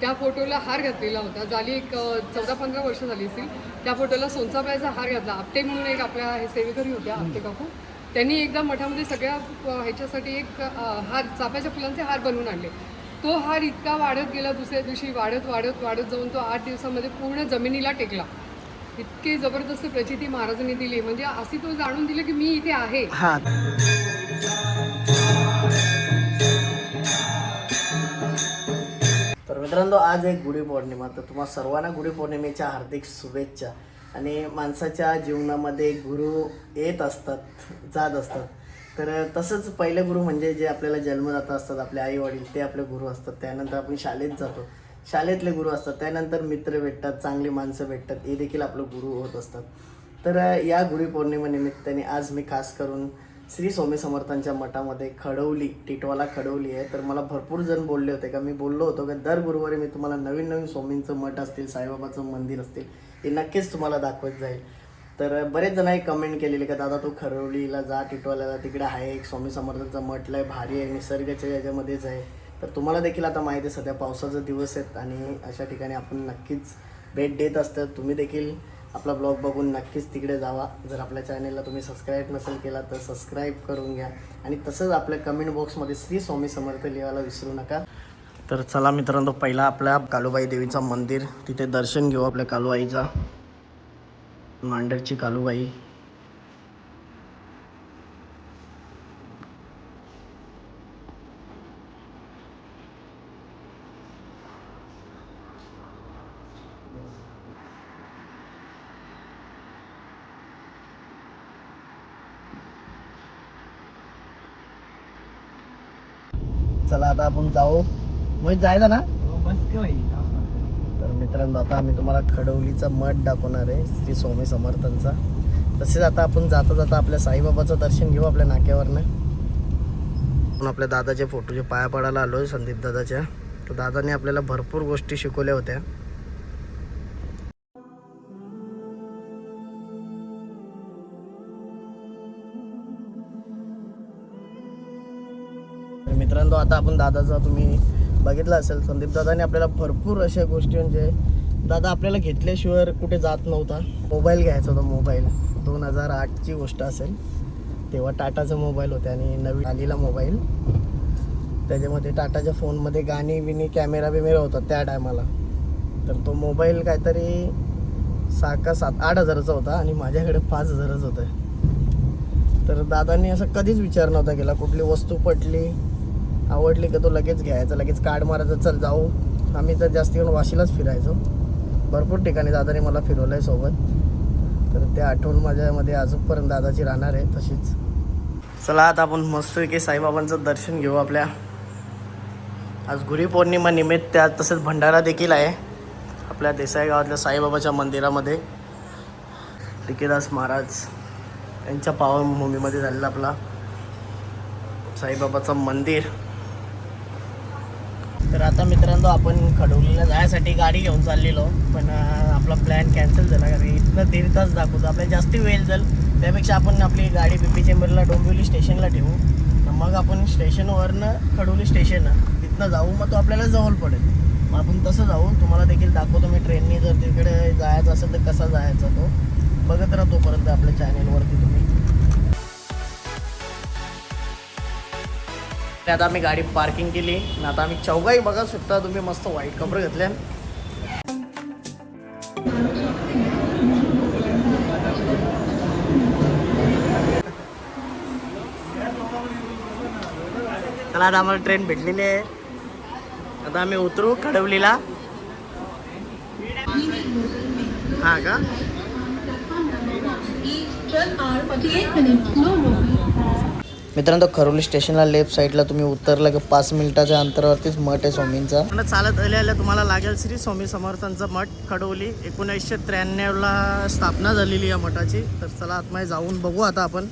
त्या फोटोला हार घातलेला होता. झाली एक चौदा पंधरा वर्ष झाली असतील त्या फोटोला सोनचाफ्याचा हार घातला. आपटे म्हणून एक आपल्या हे सेवेकरी होत्या आपटे काकू. त्यांनी एकदा मठामध्ये सगळ्या ह्याच्यासाठी एक हार चाफ्याच्या फुलांचे हार बनवून आणले. तो हार इतका वाढत गेला दुसऱ्या दिवशी वाढत वाढत वाढत जाऊन तो आठ दिवसामध्ये पूर्ण जमिनीला टेकला. इतकी जबरदस्त प्रचिती महाराजांनी दिली. म्हणजे अशी तो जाणून दिलं की मी इथे आहे. मित्रांनो आज एक गुढीपौर्णिमा तर तुम्हा सर्वांना गुढीपौर्णिमेच्या हार्दिक शुभेच्छा. आणि माणसाच्या जीवनामध्ये गुरु येत असतात जात असतात. तर तसंच पहिले गुरु म्हणजे जे आपल्याला जन्मदाता असतात आपले आई वडील ते आपले गुरु असतात. त्यानंतर आपण शाळेत जातो. शाळेतले गुरु असतात. त्यानंतर मित्र भेटतात चांगली माणसं भेटतात. हे देखील आपलं गुरु होत असतात. तर या गुढीपौर्णिमेनिमित्ताने आज मी खास करून श्री स्वामी समर्थांच्या मठामध्ये खडवली टिटवाला खडवली आहे. तर मला भरपूर जण बोलले होते का? मी बोललो होतो की दर गुरुवारी मी तुम्हाला नवीन नवीन स्वामींचं मठ असतील साईबाबाचं मंदिर असतील ते नक्कीच तुम्हाला दाखवत जाईल. तर बरेच जणांनी कमेंट केलेली का दादा तू खरवलीला जा टिटवाल्याला तिकडे आहे एक स्वामी समर्थांचं मठ लय भारी आहे निसर्गाच्या याच्यामध्येच आहे. तर तुम्हाला देखील आता माहिती आहे सध्या पावसाचे दिवस आहेत आणि अशा ठिकाणी आपण नक्कीच भेट देत असतात. तुम्ही देखील आपला ब्लॉग बघून नक्कीच तिकडे जावा. जर आपल्या चॅनेलला तुम्ही सबस्क्राईब नसेल केला तर सबस्क्राईब करून घ्या. आणि तसंच आपल्या कमेंट बॉक्समध्ये श्री स्वामी समर्थ लिहायला विसरू नका. तर चला मित्रांनो पहिला आपल्या कालूबाई देवीचं मंदिर. तिथे दर्शन घेऊ आपल्या कालूबाईचा. मांडरची कालूबाई. चला आता आपण जाऊ. मग जायचं ना? तर मित्रांनो आता आम्ही तुम्हाला खडवलीचा मठ दाखवणार आहे श्री स्वामी समर्थांचा. तसेच आता आपण जाता जाता आपल्या साईबाबाचं दर्शन घेऊ आपल्या नाक्यावरनं. आपण आपल्या दादाच्या फोटोचे पाया पडायला आलो संदीप दादाच्या. तर दादाने आपल्याला भरपूर गोष्टी शिकवल्या होत्या. तर मित्रांनो आता आपण दादाचा तुम्ही बघितलं असेल संदीप दादाने आपल्याला भरपूर अशा गोष्टी म्हणजे दादा आपल्याला घेतल्याशिवाय कुठे जात नव्हता. मोबाईल घ्यायचा होता मोबाईल. दोन हजार आठची गोष्ट असेल. तेव्हा टाटाचा मोबाईल होते आणि नवीन आलेला मोबाईल. त्याच्यामध्ये टाटाच्या फोनमध्ये गाणी बिणी कॅमेरा बिमेरा होता त्या टायमाला. तर तो मोबाईल काहीतरी सहा का सात आठ हजाराचा होता आणि माझ्याकडे पाच हजारच होतं. तर दादांनी असं कधीच विचार नव्हता केला कुठली वस्तू पटली आवडली का तो लगेच घ्यायचा लगेच कार्ड मारायचं चल जाऊ. आम्ही तर जास्त करून वाशीलाच फिरायचो. भरपूर ठिकाणी दादाने मला फिरवलं आहे सोबत. तर ते आठवण माझ्यामध्ये अजूनपर्यंत दादाची राहणार आहे तशीच. चला आता आपण मस्तपैकी साईबाबांचं दर्शन घेऊ आपल्या. आज गुढीपौर्णिमा निमित्त त्यात तसेच भंडारा देखील आहे. आपल्या देसाई गावातल्या साईबाबाच्या मंदिरामध्ये. टिकेदास महाराज यांच्या पावनभूमीमध्ये झालेला आपला साईबाबाचं मंदिर. तर आता मित्रांनो आपण खडवलीला जायसाठी गाडी घेऊन चाललेलो पण आपला प्लॅन कॅन्सल झाला कारण इथनं दीड तास दाखवतो. आपल्याला जास्ती वेळ जाईल त्यापेक्षा आपण आपली गाडी पी चेंबरला डोंबिवली स्टेशनला ठेवू. मग आपण स्टेशनवरनं खडवली स्टेशन तिथनं जाऊ मग तो आपल्याला जवळ पडेल. मग आपण तसं जाऊ. तुम्हाला देखील दाखवतो मी ट्रेननी जर तिकडे जायचं असेल तर कसा जायचा तो. बघत राहतो तोपर्यंत आपल्या चॅनेलवरती तुम्ही आता आम्ही गाडी पार्किंग केली. आणि आता आम्ही चौघाही बघा सुद्धा तुम्ही मस्त व्हाईट कपडे घातले. चला आता आम्हाला ट्रेन भेटलेली आहे. आता आम्ही उतरू खडवलीला हा का? मित्रांनो खरोली स्टेशनला लेफ्ट साईडला तुम्ही उतरलं की पाच मिनिटाच्या अंतरावरतीच मठ आहे स्वामींचा. पण चालत आलेल्या तुम्हाला लागेल श्री स्वामी समर्थांचा मठ खडवली एकोणीसशे त्र्याण्णवला स्थापना झालेली या मठाची. तर चला आत्मा जाऊन बघू आता आपण.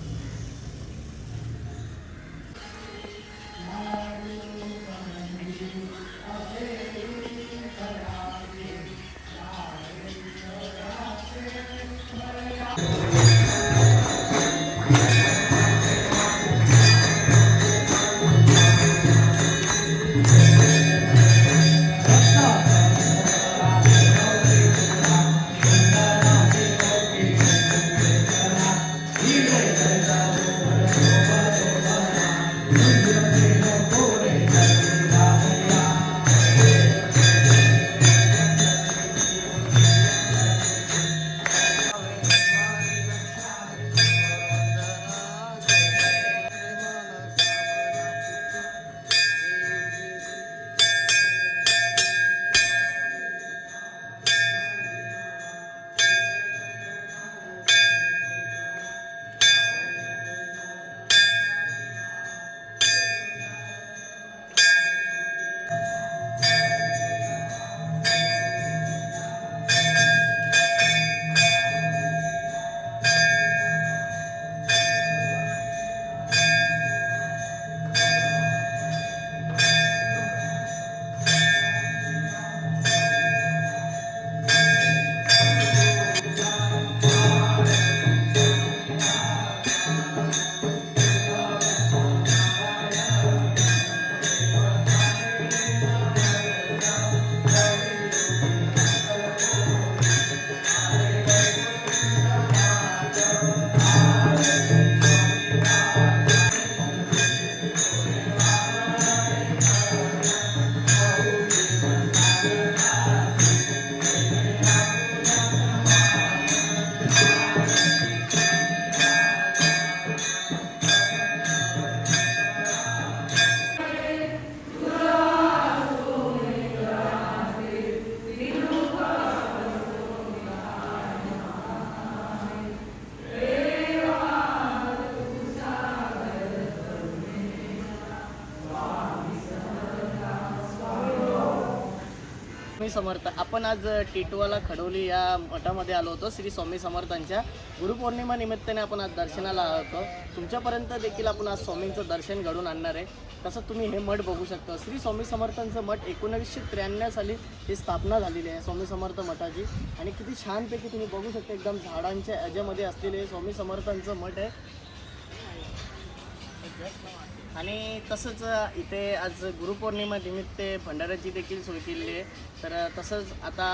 स्वामी समर्थ. आपण आज टिटवाला खडोली या मठामध्ये आलो होतो श्री स्वामी समर्थांच्या गुरुपौर्णिमा निमित्ताने आपण आज दर्शनाला आलो होतो. तुमच्यापर्यंत देखील आपण आज स्वामींचं दर्शन घडून आणणार आहे. तसं तुम्ही हे मठ बघू शकता. श्री स्वामी समर्थांचं मठ एकोणीसशे त्र्याण्णव साली ही स्थापना झालेली आहे स्वामी समर्थ मठाची. आणि किती छानपैकी तुम्ही बघू शकता एकदम झाडांच्या याच्यामध्ये असलेले स्वामी समर्थांचं मठ आहे. आणि तसंच इथे आज गुरुपौर्णिमा निमित्त भंडाऱ्याची देखील सोय केलेली आहे. तर तसंच आता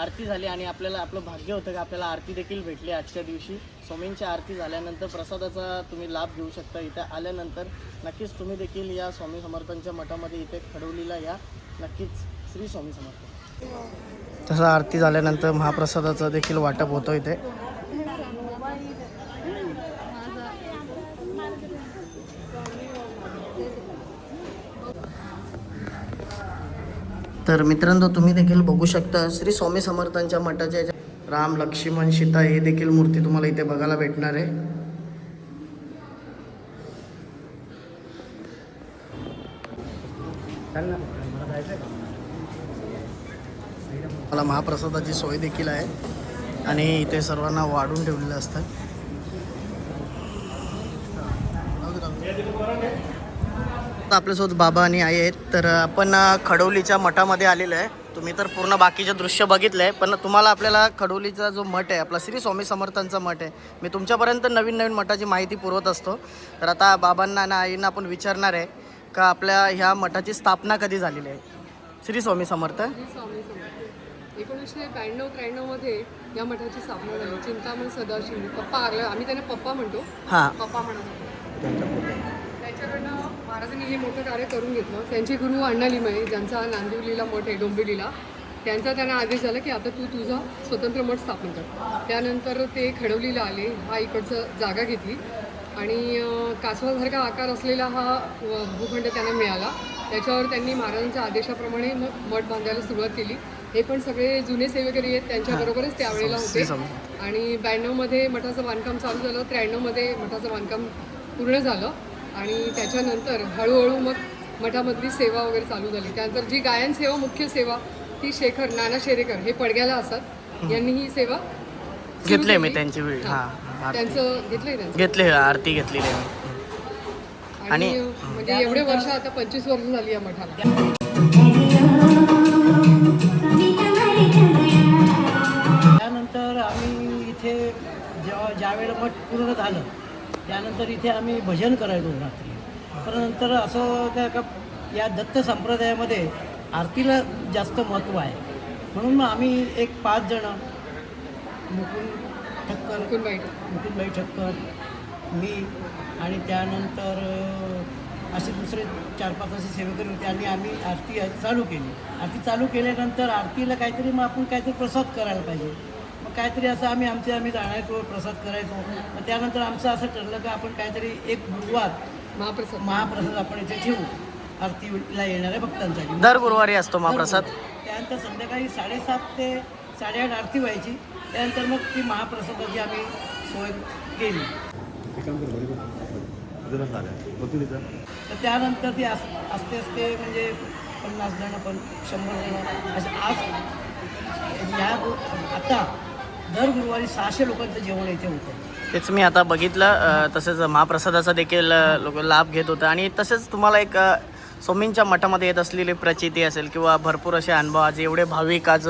आरती झाली आणि आपल्याला आपलं भाग्य होतं की आपल्याला आरती देखील भेटली आजच्या दिवशी. स्वामींची आरती झाल्यानंतर प्रसादाचा तुम्ही लाभ घेऊ शकता इथे आल्यानंतर. नक्कीच तुम्ही देखील या स्वामी समर्थांच्या मठामध्ये इथे खडवलीला या. नक्कीच श्री स्वामी समर्थ. तसं आरती झाल्यानंतर महाप्रसादाचं देखील वाटप होतं इथे. तर मित्रांनो तुम्ही देखील बघू शकता श्री स्वामी समर्थांच्या मठाच्या राम लक्ष्मण सीता हे देखील मूर्ती तुम्हाला इथे बघायला भेटणार आहे. मला महाप्रसादाची सोय देखील आहे आणि इथे सर्वांना वाढून ठेवलेलं असतं. आता आपल्यासोबत बाबा आणि आई आहेत. तर आपण अ, खडोलीच्या मठामध्ये आलेलो आहे. तुम्ही तर पूर्ण बाकीचे दृश्य बघितलं आहे पण तुम्हाला आपल्याला खडोलीचा जो मठ आहे आपला श्री स्वामी समर्थांचा मठ आहे मी तुमच्यापर्यंत नवीन नवीन मठाची माहिती पुरवत असतो. तर आता बाबांना आणि आईंना आपण विचारणार आहे का आपल्या ह्या मठाची स्थापना कधी झालेली आहे? श्री स्वामी समर्थ. श्री स्वामी समर्थ. एकोणीसशे ब्याण्णव त्र्याण्णवमध्ये या मठाची स्थापना झाली. चिंतामण सदाशिव पप्पा आगला आम्ही त्यांना पप्पा म्हणतो. हां. पप्पा म्हणतो त्याच्याकडनं महाराजांनी हे मोठं कार्य करून घेतलं त्यांचे गुरु अण्णा लिमये ज्यांचा नांदिवलीला मठ आहे डोंबिवलीला त्यांचा त्यांना आदेश झाला की आता तू तुझा स्वतंत्र मठ स्थापन कर. त्यानंतर ते खडवलीला आले हा इकडचं जागा घेतली आणि कासवासारखा आकार असलेला हा भूखंड त्यांना मिळाला. त्याच्यावर त्यांनी महाराजांच्या आदेशाप्रमाणे मग मठ बांधायला सुरुवात केली. हे पण सगळे जुने सेवेकरी आहेत त्यांच्याबरोबरच त्यावेळेला होते. आणि ब्याण्णवमध्ये मठाचं बांधकाम चालू झालं त्र्याण्णवमध्ये मठाचं बांधकाम पूर्ण झालं. आणि त्याच्यानंतर हळूहळू मग मठामधली सेवा वगैरे चालू झाली. त्यानंतर जी गायन सेवा मुख्य सेवा ती शेखर नाना शेरेकर हे पडग्याला असतात. यांनी ही सेवा घेतले मी. त्यांची वेळ. हां. त्यांचं घेतलंय त्यांचं. घेतले आरती घेतलेली आहे मी. आणि आणि- म्हणजे एवढे वर्ष आता पंचवीस वर्ष झाली या मठाला. त्यानंतर आम्ही इथे जेव्हा ज्यावेळेला मठ पूर्ण झालं त्यानंतर इथे आम्ही भजन करायचो रात्री. पण नंतर असं काय का या दत्त संप्रदायामध्ये आरतीला जास्त महत्त्व आहे. म्हणून मग आम्ही एक पाच जण मुकुंद ठक्कर मुकुंदबाई. मुकुंदबाई ठक्कर मी आणि त्यानंतर असे दुसरे चार पाच असे सेवेकरी होते आणि आम्ही आरती चालू केली. आरती चालू केल्यानंतर आरतीला काहीतरी मग आपण काहीतरी प्रसाद करायला पाहिजे. काहीतरी असं आम्ही आमचे आम्ही जाणायचो प्रसाद करायचो. मग त्यानंतर आमचं असं ठरलं की आपण काहीतरी एक गुरुवार महाप्रसाद. महाप्रसाद आपण इथे ठेवू. आरतीला येणाऱ्या भक्तांसाठी. दर गुरुवारी असतो महाप्रसाद? त्यानंतर संध्याकाळी साडेसात ते साडेआठ आरती व्हायची. त्यानंतर मग ती महाप्रसादाची आम्ही सोय केली. तर त्यानंतर ती अस असते असते म्हणजे पन्नास जण पण शंभर जण. असे आज या गु- आता दर गुरुवारी सहाशे लोकांचं जेवण इथे होतं. तेच मी आता बघितलं तसेच महाप्रसादाचा देखील लोक लाभ घेत होता. आणि तसेच तुम्हाला एक स्वामींच्या मठामध्ये येत असलेली प्रचिती असेल किंवा भरपूर असे अनुभव आज एवढे भाविक आज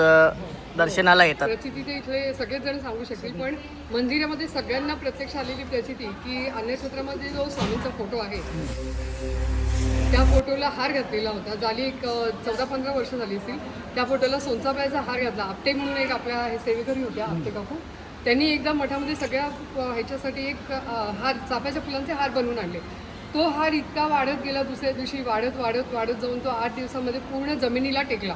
दर्शनाला येतात. प्रचिती ते इथले सगळेच जण सांगू शकतील पण मंदिरामध्ये सगळ्यांना प्रत्यक्ष आलेली प्रचिती की अन्नक्षेत्रामध्ये जो स्वामींचा फोटो आहे त्या फोटोला हार घातलेला होता. झाली एक चौदा पंधरा वर्ष झाली असतील त्या फोटोला सोनचाबाईचा हार घातला. आपटे म्हणून एक आपल्या हे सेवेकरी होत्या आपटे काकू. त्यांनी एकदा मठामध्ये सगळ्या ह्याच्यासाठी एक हार चाफ्याच्या फुलांचे हार बनवून आणले. तो हार इतका वाढत गेला दुसऱ्या दिवशी वाढत वाढत वाढत जाऊन तो आठ दिवसामध्ये पूर्ण जमिनीला टेकला.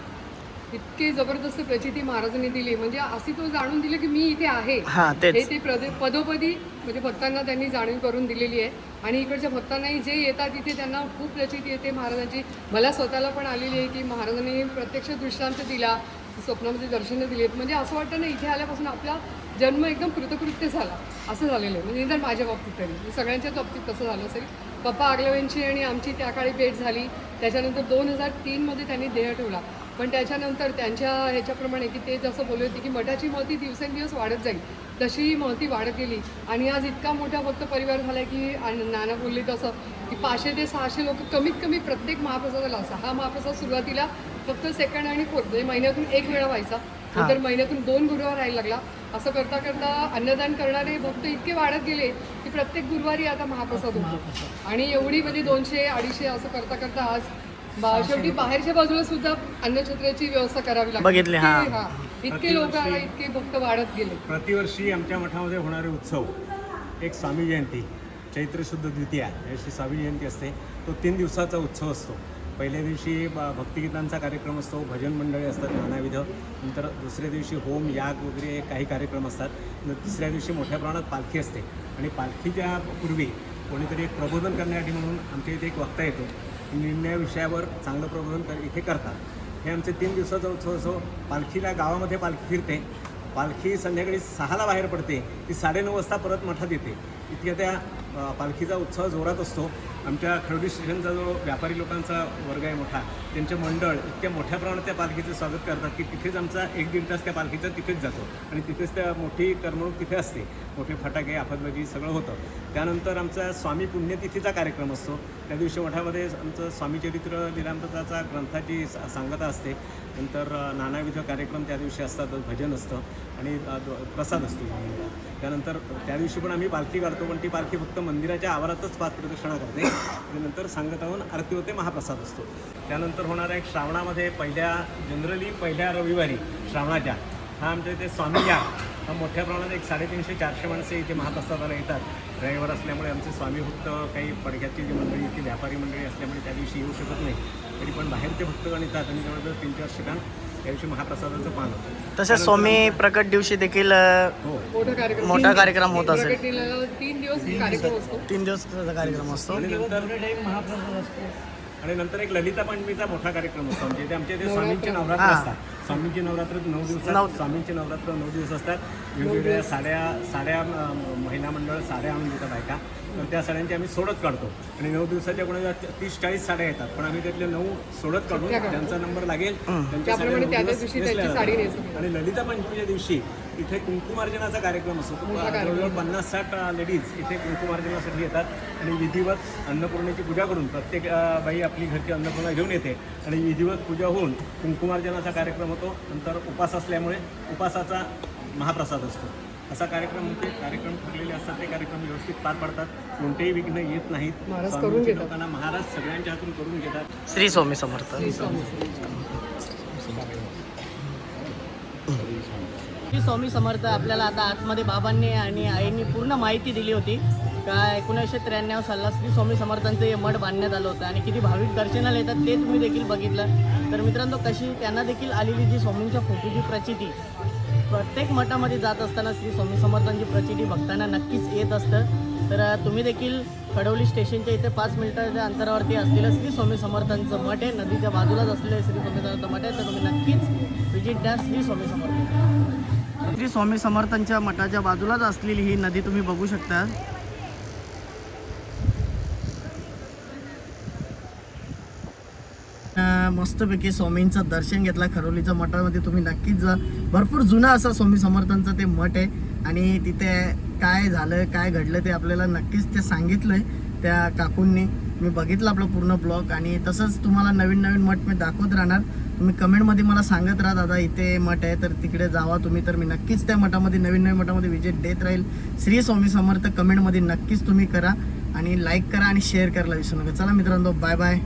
इतकी जबरदस्त प्रचिती महाराजांनी दिली. म्हणजे अशी तो जाणून दिलं की मी इथे आहे. हां हे तेच ते प्रदे पदोपदी म्हणजे भक्तांना त्यांनी जाणीव करून दिलेली आहे. आणि इकडच्या भक्तांनाही जे येतात तिथे त्यांना खूप प्रचिती येते महाराजांची. मला स्वतःला पण आलेली आहे की महाराजांनी प्रत्यक्ष दृष्टांत दिला स्वप्नामध्ये दर्शनं दिली. आहेत म्हणजे असं वाटतं ना इथे आल्यापासून आपला जन्म एकदम कृतकृत्य झाला. असं झालेलं आहे. म्हणजे निदान माझ्या बाबतीत तरी. म्हणजे सगळ्यांच्याच बाबतीत तसं झालं असेल. पप्पा आगलवेंची आणि आमची त्या काळी भेट झाली. त्याच्यानंतर दोन हजार तीनमध्ये त्यांनी देह ठेवला. पण त्याच्यानंतर त्यांच्या ह्याच्याप्रमाणे की ते जसं बोलले होते की मठाची महती दिवसेंदिवस वाढत जाईल तशी ही महती वाढत गेली. आणि आज इतका मोठा फक्त परिवार झाला की आणि नाना बोलले तसं की पाचशे ते सहाशे लोक कमीत कमी प्रत्येक महाप्रसादाला हा महाप्रसाद सुरुवातीला फक्त सेकंड आणि फोर्थ म्हणजे महिन्यातून एक वेळा व्हायचा. नंतर महिन्यातून दोन गुरुवार राहायला लागला. असं करता करता अन्नदान करणारे भक्त इतके वाढत गेले की प्रत्येक गुरुवारी आता महाप्रसाद होतो. आणि एवढी म्हणजे दोनशे अडीचशे असं करता करता आज बा- शेवटी बाहेरच्या बाजूला सुद्धा अन्नछत्राची व्यवस्था करावी लागते. बघितली, हा. इतके- हा. इतके लोक इतके भक्त वाढत गेले. प्रतिवर्षी आमच्या मठामध्ये होणारे उत्सव एक स्वामी जयंती चैत्र शुद्ध द्वितीया या दिवशी स्वामी जयंती असते. तो तीन दिवसाचा उत्सव असतो. पहिल्या दिवशी ब- भक्तिगीतांचा कार्यक्रम असतो भजन मंडळी असतात नानाविध. नंतर दुसऱ्या दिवशी होम याग वगैरे काही कार्यक्रम असतात. न तिसऱ्या दिवशी मोठ्या प्रमाणात पालखी असते. आणि पालखीच्या पूर्वी कोणीतरी एक प्रबोधन करण्यासाठी म्हणून आमच्या इथे एक वक्ता येतो. निर्णय विषयावर चांगलं प्रबोधन कर इथे करतात. हे आमचे तीन दिवसाचा उत्सव असो हो-, पालखीला गावामध्ये पालखी फिरते. पालखी संध्याकाळी सहाला बाहेर पडते. ती साडेनऊ वाजता परत मठात येते. इतक्या त्या पालखीचा उत्सव जोरात असतो. आमच्या खरवडी स्टेशनचा जो व्यापारी लोकांचा वर्ग आहे मोठा त्यांचे मंडळ इतक्या मोठ्या प्रमाणात त्या पालखीचं स्वागत करतात की तिथेच आमचा एक दीड तास त्या पालखीचा तिथेच जातो आणि तिथेच त्या मोठी करमणूक तिथे असते. मोठे फटाके आफतबाजी सगळं होतं. त्यानंतर आमचा स्वामी पुण्यतिथीचा कार्यक्रम असतो. त्या दिवशी मठामध्ये आमचं स्वामी चरित्र ग्रंथाची सांगता असते. नंतर नानाविध कार्यक्रम त्या दिवशी असतात. भजन असतं आणि प्रसाद असतो. त्यानंतर त्या दिवशी पण आम्ही पालखी काढतो पण ती पालखी फक्त मंदिराच्या आवारातच पाच प्रदक्षिणा करते. आणि नंतर सांगताहून आरती होते महाप्रसाद असतो. त्यानंतर होणाऱ्या एक श्रावणामध्ये पहिल्या जनरली पहिल्या रविवारी श्रावणाच्या. हा आमच्या इथे स्वामी या. हा मोठ्या प्रमाणात एक साडेतीनशे चारशे माणसे इथे महाप्रसादाला येतात. रविवार असल्यामुळे आमचे स्वामी भक्त काही पडघ्याची जी मंडळी इथे व्यापारी मंडळी असल्यामुळे त्या दिवशी येऊ शकत नाही. तरी पण बाहेरचे भक्तगण येतात आणि जवळजवळ तीन चार ठिकाण त्या दिवशी महाप्रसादाचं पान होतं तसेच स्वामी प्रकट दिवशी देखील हो. मोठा कार्यक्रम. मोठा तीन- कार्यक्रम होत असेल. तीन दिवस कार्यक्रम असतो. तीन दिवसाचा कार्यक्रम असतो. आणि नंतर आणि एक ललिता पंचमीचा मोठा कार्यक्रम असतो. आमच्या इथे आमच्या इथे स्वामींचे नवरात्र हा. असतात. स्वामींची नवरात्र नऊ दिवसात नऊ- स्वामींचे नवरात्र नऊ दिवस असतात. वेगवेगळ्या साड्या साड्या अं, महिला मंडळ साड्या आणून देतात बायका. तर त्या साड्यांची आम्ही सोडत काढतो. आणि नऊ दिवसाच्या कोणाच्या तीस चाळीस साड्या येतात पण आम्ही त्यातले नऊ सोडत काढून त्या काढतो. ज्यांचा नंबर लागेल त्यांच्या त्यांची. आणि ललिता पंचमीच्या दिवशी इथे कुंकुमार्जनाचा कार्यक्रम असतो. जवळजवळ पन्नास साठ लेडीज इथे कुंकुमार्जनासाठी येतात आणि विधिवत अन्नपूर्णेची पूजा करून प्रत्येक बाई आपली घरची अन्नपूर्णा घेऊन येते. आणि विधिवत पूजा होऊन कुंकुमार्जनाचा कार्यक्रम होतो. नंतर उपास असल्यामुळे उपासाचा महाप्रसाद असतो. असा कार्यक्रम म्हणजे कार्यक्रम ठरलेले असतात ते कार्यक्रम व्यवस्थित पार पडतात. कोणतेही विघ्न येत नाहीत. महाराज करून महाराज सगळ्यांच्या हातून करून घेतात. श्री स्वामी समर्थ. श्री स्वामी श्री स्वामी समर्थ आपल्याला आता आतमध्ये बाबांनी आणि आईंनी पूर्ण माहिती दिली होती. का एकोणीसशे त्र्याण्णव साला श्री स्वामी समर्थांचं हे मठ बांधण्यात आलं होतं आणि किती भाविक दर्शनाला येतात ते तुम्ही देखील बघितलं. तर मित्रांनो कशी त्यांना देखील आलेली जी स्वामींच्या फोटोची प्रचिती प्रत्येक मठामध्ये जात असताना श्री स्वामी समर्थांची प्रचिती भक्तांना नक्कीच येत असतं. तर तुम्ही देखील खडवली स्टेशनच्या इथे पाच मिनिटाच्या अंतरावरती असलेलं श्री स्वामी समर्थांचं मठ आहे. नदीच्या बाजूलाच असलेलं श्री स्वामी समर्थांचं मठ आहे. तर तुम्ही नक्कीच व्हिजिट द्या श्री स्वामी समर्थ श्री स्वामी समर्थांच्या मठाच्या बाजूलाच असलेली ही नदी तुम्ही बघू शकता. मस्तपैकी स्वामींचं दर्शन घेतलं खरोलीच्या मठामध्ये तुम्ही नक्कीच जा. भरपूर जुना असा स्वामी समर्थांचं ते मठ आहे. आणि तिथे काय झालं काय घडलं ते आपल्याला नक्कीच ते सांगितलंय त्या काकूंनी. मी बघितलं आपलं पूर्ण ब्लॉग आणि तसंच तुम्हाला नवीन नवीन मठ मी दाखवत राहणार. तुम्ही कमेंटमध्ये मला सांगत राहा दादा इथे मठ आहे तर तिकडे जावा तुम्ही. तर मी नक्कीच त्या मठामध्ये नवीन नवीन मठामध्ये विजिट देत राहील. श्री स्वामी समर्थ कमेंटमध्ये नक्कीच तुम्ही करा आणि लाईक करा आणि शेअर करायला विसरू नका. चला मित्रांनो बाय बाय